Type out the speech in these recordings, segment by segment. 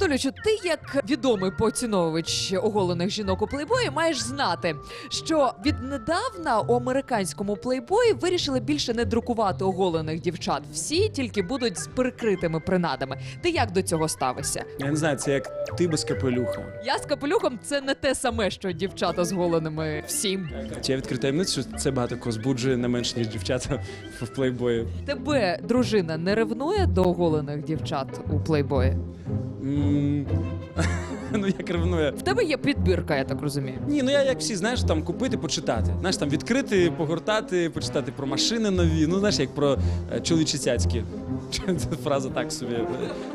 Толючу, ти як відомий поціновувач оголених жінок у плейбої маєш знати, що віднедавна у американському плейбої вирішили більше не друкувати оголених дівчат. Всі тільки будуть з перекритими принадами. Ти як до цього ставишся? Я не знаю, це як ти без капелюха. Я з капелюхом це не те саме, що дівчата з голеними всім. Чи я відкрию таємницю, що це багато кого збуджує не менш, ніж дівчата в плейбої. Тебе дружина не ревнує до оголених дівчат у плейбої? М, Ну як ревнує. В тебе є підбірка, я так розумію. Ні, ну я як всі, знаєш, там купити, почитати. Знаєш, там відкрити, погортати, почитати про машини нові. Ну, знаєш, як про е, чоловічі цяцькі. Ця фраза так собі е,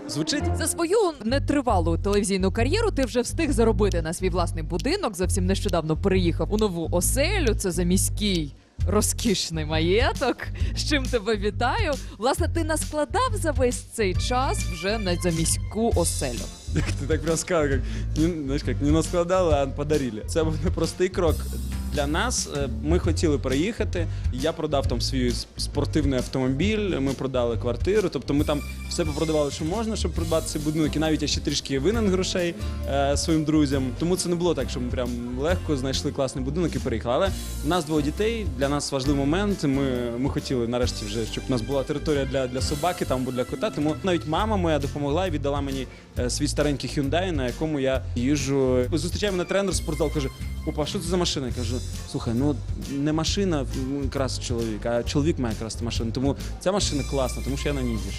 звучить. За свою нетривалу телевізійну кар'єру ти вже встиг заробити на свій власний будинок. Зовсім нещодавно переїхав у нову оселю. Це за міський. Розкішний маєток, з чим тебе вітаю. Власне, ти наскладав за весь цей час вже на заміську оселю. Ти так прям сказав, як не, знаєш, як не наскладали, а подарили. Був непростий крок. Для нас Е, ми хотіли переїхати. Я продав там свій спортивний автомобіль. Ми продали квартиру. Тобто ми там все попродавали, що можна, щоб придбати цей будинок. І навіть я ще трішки винен грошей е, своїм друзям. Тому це не було так, що ми прям легко знайшли класний будинок і переїхали. Але в нас двоє дітей. Для нас важливий момент. Ми, ми хотіли нарешті вже, щоб у нас була територія для, для собаки, там або для кота. Тому навіть мама моя допомогла і віддала мені е, свій старенький Hyundai, на якому я їжджу. Зустрічає мене тренер з спортзалу, каже: Опа, що це за машина? Я кажу, слухай, ну не машина красить чоловік, а чоловік має красти машину. Тому ця машина класна, тому що я на ній їжджу.